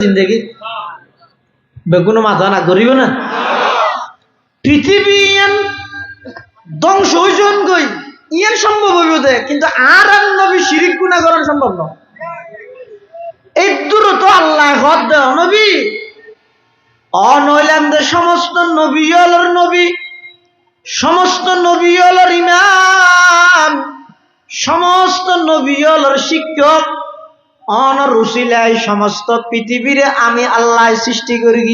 জিন্দগি। বেগুনো মাথা না করিব না? পৃথিবী ইয়ান ধ্বংস হইজন গই। ইয়ান সম্ভব হইব দে, কিন্তু আর আর নবী শিরিক গুণা করার সম্ভব নয় এই দূরত আল্লাহ ঘর দেও নবী। অনৈলান্দের সমস্ত নবী অলর নবী, সমস্ত নবী অলর ইমাম, সমস্ত নবী অলর শিক্ষক অনর রুসিলাই সমস্ত পৃথিবীরে আমি আল্লাহ সৃষ্টি করি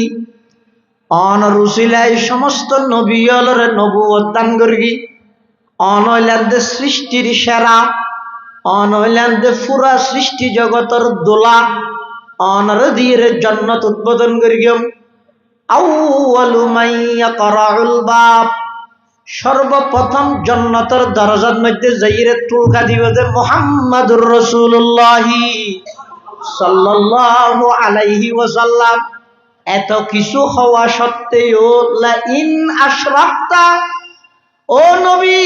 অনর রুসিলাই সমস্ত নবী অলর নবুয়ত দান করি অনৈলান্দের সৃষ্টির সেরা অনৈলান্দের পুরা সৃষ্টি জগতর দোলা অনর দিয়ে জন্নত উদ্বোধন করি আউয়ালু মাইয়া করাউল বাপ সর্বপ্রথম জন্নতর দরজার মধ্যে যাইরে টুলকা দিব যে মোহাম্মদুর রসুল্লাহি সাল্লাল্লাহু আলাইহি ওয়াসাল্লাম, এত কিছু হওয়া সত্ত্বেও লা ইন আশরাকতা ও নবী,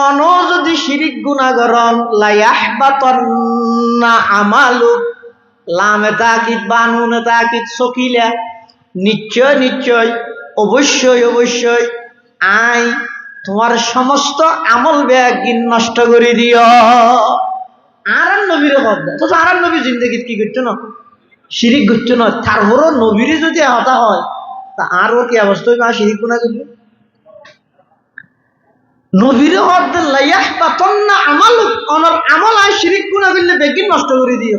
অন যদি শিরিক গুনাগরণ লায়াহবাতান্না আমালু, লামে তাকিদ বানুনে তাকিদ সকিলা, নিশ্চয় নিশ্চয়, অবশ্যই অবশ্যই আই, তোমার সমস্ত আমল ব্যাগিন নষ্ট করে দিও। আর নবীরে তো আর নবী জিন্দগিত কি করছ না? শিরিক করছ না? তারপরও নবীরে যদি হতা হয়, তা আর ওর কি অবস্থা হইবে? আর শিরিক গুণা করবে? নবীরে আমাল অনর আমল আয় শিরিক গুণা করলে বেগিন নষ্ট করে দিও।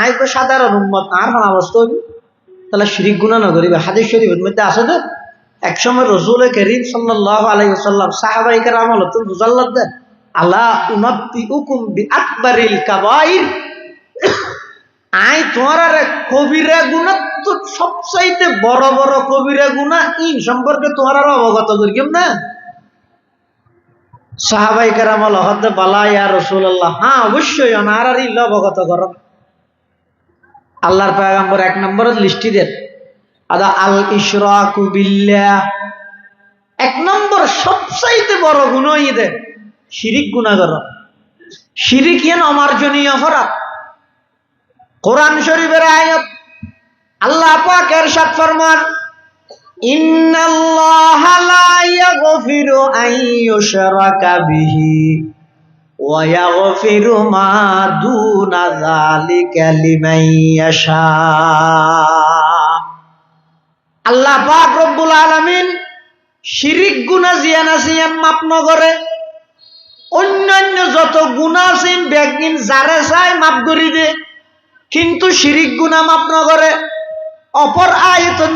আয় তো সাধারণ উম্মত, আর অবস্থা হইবে? তাহলে শিরিক গুণা না করিবে। হাদিস শরীফের মধ্যে আছে তো? একসময় রসুল করিম সাল্লাহ আলাই সাল্লাম সাহাবাইকার আমল তো বুঝাল্লাহ দেন আল্লাহ উনত্তি উকুম বি আকবরিল কাবাইর? আই তোমার আর কবিরা গুণা তো সবচাইতে বড় বড় কবিরা গুণা ইন সম্পর্কে তোমার আর অবগত করিম না সাহাবাই কারামল হতে বালা, ইয়া রসুল্লাহ হ্যাঁ অবশ্যই অনার আর অবগত কর। আল্লাহর পয়গাম্বর এক নম্বরের লিস্টি দেন। আদা আল ইশরাকু বিল্লাহ। এক নম্বর সবচাইতে বড় গুণ ইদে শিরিক গুণাগর শিরিক ইয়ান অমার্জনীয় অপরাধ। কোরআন শরীফের আয়াত, আল্লাহ পাক এরশাদ ফরমান, ইন্নাল্লাহা লা ইয়াগফিরু আন ইউশরাকা বিহি ওয়া ইয়াগফিরু মা দুনা যালিকা লিমান ইয়াশা। রব্বুল আলমিন শিরিক গুণা জিয়ানা, সিয়াম মাপ নগরে অন্যান্য যত গুণা আছেন ব্যাগিন যারে চাই মাপ করি দে কিন্তু শিরিক গুণা মাপ নগরে অপর আয়তন